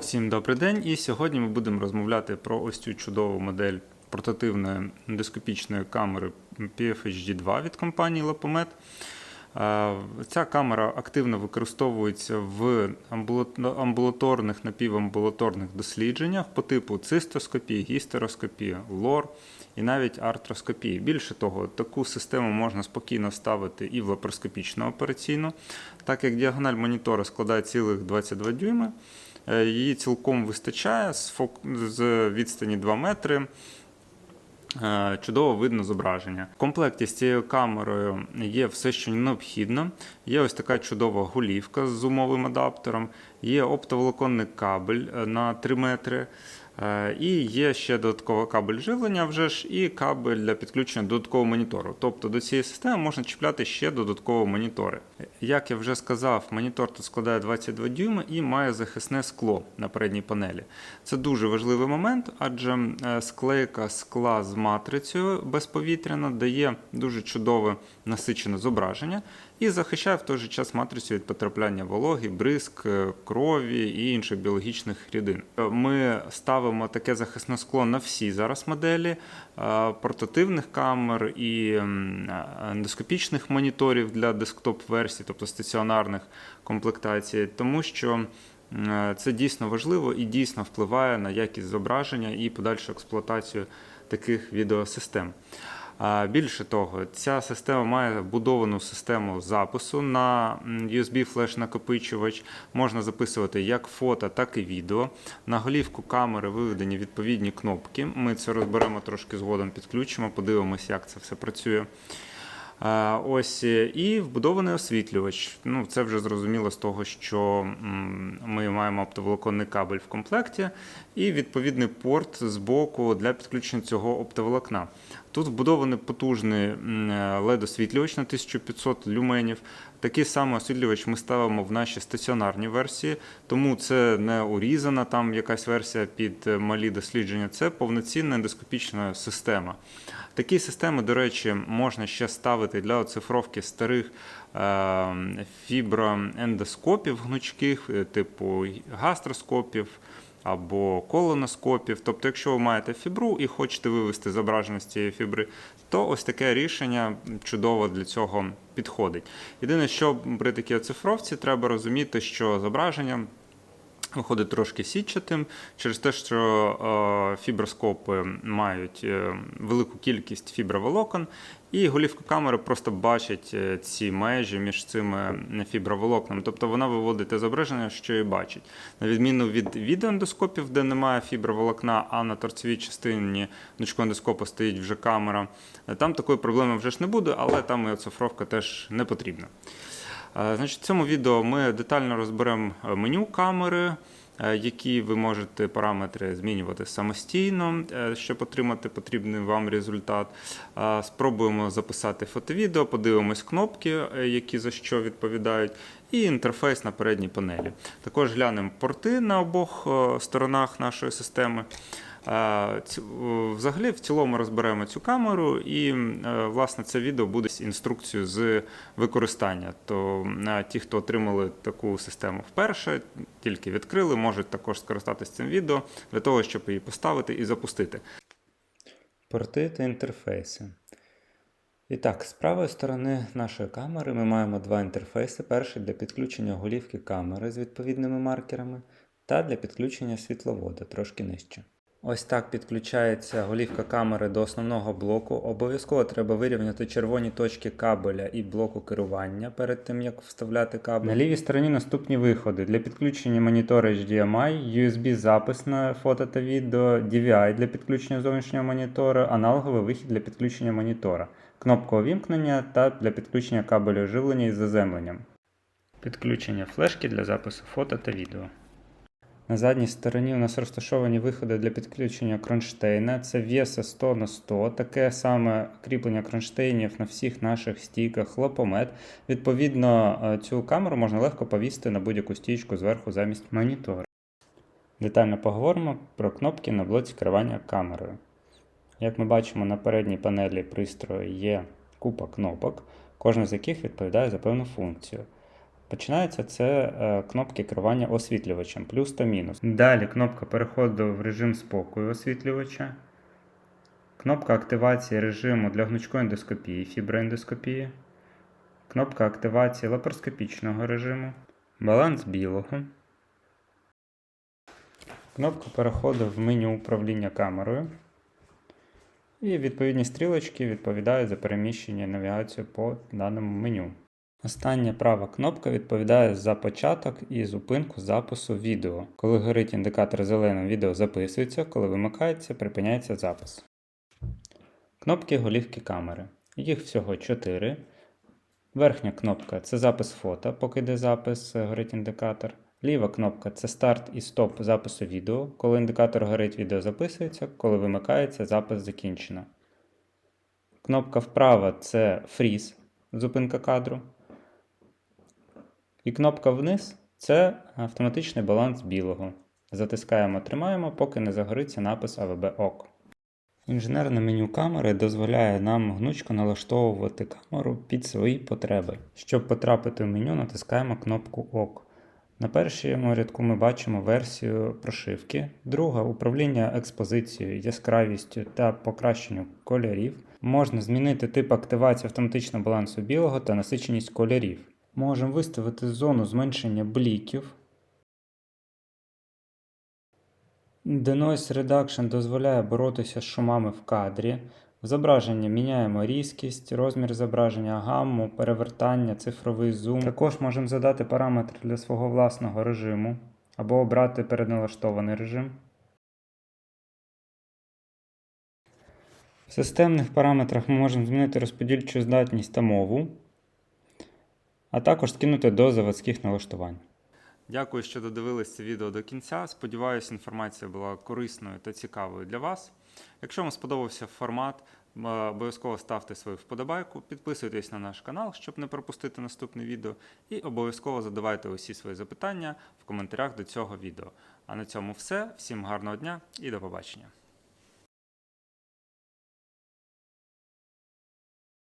Всім добрий день, і сьогодні ми будемо розмовляти про ось цю чудову модель портативної ендоскопічної камери PFHD2 від компанії Lapomed. Е, Ця камера активно використовується в амбулаторних напівамбулаторних дослідженнях по типу цистоскопії, гістероскопії, лор і навіть артроскопії. Більше того, таку систему можна спокійно ставити і в лапароскопічну операційну, так як діагональ монітора складає цілих 22 дюйми. Е, Її цілком вистачає з, відстані 2 метри. Е, Чудово видно зображення. В комплекті з цією камерою є все, що необхідно. Є ось така чудова голівка з зумовим адаптером, є оптоволоконний кабель е, на 3 метри. Е, І є ще додатковий кабель живлення вже ж, і кабель для підключення додаткового монітору. Тобто до цієї системи можна чіпляти ще додаткові монітори. Як я вже сказав, монітор тут складає 22 дюйми і має захисне скло на передній панелі. Це дуже важливий момент, адже е, склейка скла з матрицею безповітряна дає дуже чудове насичене зображення і захищає в той же час матрицю від потрапляння вологи, бризк, е, крові і інших біологічних рідин. Ми ставимо таке захисне скло на всі зараз моделі е, портативних камер і е, ендоскопічних моніторів для десктоп-версій, тобто стаціонарних комплектацій, тому що е, це дійсно важливо і дійсно впливає на якість зображення і подальшу експлуатацію таких відеосистем. Більше того, ця система має вбудовану систему запису на USB флеш-накопичувач. Можна записувати як фото, так і відео. На голівку камери виведені відповідні кнопки. Ми це розберемо трошки згодом, підключимо, подивимося, як це все працює. Ось е, і вбудований освітлювач. Ну, це вже зрозуміло з того, що ми маємо оптоволоконний кабель в комплекті, і відповідний порт з боку для підключення цього оптоволокна. Тут вбудований потужний е, LED-освітлювач на 1500 люменів. Такий самий освітлювач ми ставимо в наші стаціонарні версії, тому це не урізана там якась версія під е, малі дослідження, це повноцінна ендоскопічна система. Такі системи, до речі, можна ще ставити для оцифровки старих е, фіброендоскопів гнучких, типу гастроскопів або колоноскопів. Тобто, якщо ви маєте фібру і хочете вивести зображення з цієї фібри, то ось таке рішення чудово для цього підходить. Єдине, що при такій оцифровці треба розуміти, що зображення виходить трошки сітчатим через те, що е, фіброскопи мають е, велику кількість фіброволокон, і голівка камери просто бачить е, ці межі між цими фіброволокнами. Тобто вона виводить зображення, що і бачить. На відміну від відеоендоскопів, де немає фіброволокна, а на торцевій частині гнучкого ендоскопа стоїть вже камера. Там такої проблеми вже ж не буде, але там і оцифровка теж не потрібна. Е, Значить, в цьому відео ми детально розберемо е, меню камери, е, які ви можете параметри змінювати самостійно, щоб отримати потрібний вам результат. Спробуємо записати фото-відео, подивимось кнопки, які за що відповідають, і інтерфейс на передній панелі. Також глянемо порти на обох сторонах нашої системи. Взагалі, в цілому розберемо цю камеру, і е, власне це відео буде з інструкцією з використання. То ті, хто отримали таку систему вперше, тільки відкрили, можуть також скористатися цим відео для того, щоб її поставити і запустити. Порти та інтерфейси. І так, з правої сторони нашої камери ми маємо два інтерфейси. Перший для підключення голівки камери з відповідними маркерами та для підключення світловода трошки нижче. Ось так підключається голівка камери до основного блоку. Обов'язково треба вирівняти червоні точки кабеля і блоку керування перед тим, як вставляти кабель. На лівій стороні наступні виходи для підключення монітора HDMI, USB запис на фото та відео, DVI для підключення зовнішнього монітора, аналоговий вихід для підключення монітора, кнопка увімкнення та для підключення кабелю живлення із заземленням. Підключення флешки для запису фото та відео. На задній стороні у нас розташовані виходи для підключення кронштейна. Це VESA 100 на 100 таке саме кріплення кронштейнів на всіх наших стійках лапомет. Відповідно, е, цю камеру можна легко повісити на будь-яку стійку зверху замість монітора. Детально поговоримо про кнопки на блоці керування камерою. Як ми бачимо, на передній панелі пристрою є купа кнопок, кожна з яких відповідає за певну функцію. Починається це е, кнопки керування освітлювачем, плюс та мінус. Далі кнопка переходу в режим спокою освітлювача. Кнопка активації режиму для гнучкої ендоскопії, фіброендоскопії. Кнопка активації лапароскопічного режиму. Баланс білого. Кнопка переходу в меню управління камерою. І відповідні стрілочки відповідають за переміщення і навігацію по даному меню. Остання права кнопка відповідає за початок і зупинку запису відео. Коли горить індикатор зеленим, відео записується, коли вимикається, припиняється запис. Кнопки голівки камери. Їх всього 4. Верхня кнопка це запис фото, поки йде запис, е, горить індикатор. Ліва кнопка це старт і стоп запису відео. Коли індикатор горить, відео записується, коли вимикається, запис закінчено. Кнопка вправо це фріз, зупинка кадру. І кнопка вниз це автоматичний баланс білого. Затискаємо, тримаємо, поки не загориться напис АВБ ОК. Інженерне меню камери дозволяє нам гнучко налаштовувати камеру під свої потреби. Щоб потрапити в меню, натискаємо кнопку ОК. На першому рядку ми бачимо версію прошивки, друга управління експозицією, яскравістю та покращенню кольорів. Можна змінити тип активації автоматичного балансу білого та насиченість кольорів. Можемо виставити зону зменшення бліків. Denoise Reduction дозволяє боротися з шумами в кадрі. В зображенні міняємо різкість, розмір зображення, гамму, перевертання, цифровий зум. Також можемо задати параметри для свого власного режиму або обрати передналаштований режим. В системних параметрах ми можемо змінити розподільчу здатність та мову, а також скинути до заводських налаштувань. Дякую, що додивились це відео до кінця. Сподіваюся, інформація була корисною та цікавою для вас. Якщо вам сподобався формат, обов'язково ставте свою вподобайку, підписуйтесь на наш канал, щоб не пропустити наступне відео, і обов'язково задавайте усі свої запитання в коментарях до цього відео. А на цьому все. Всім гарного дня і до побачення.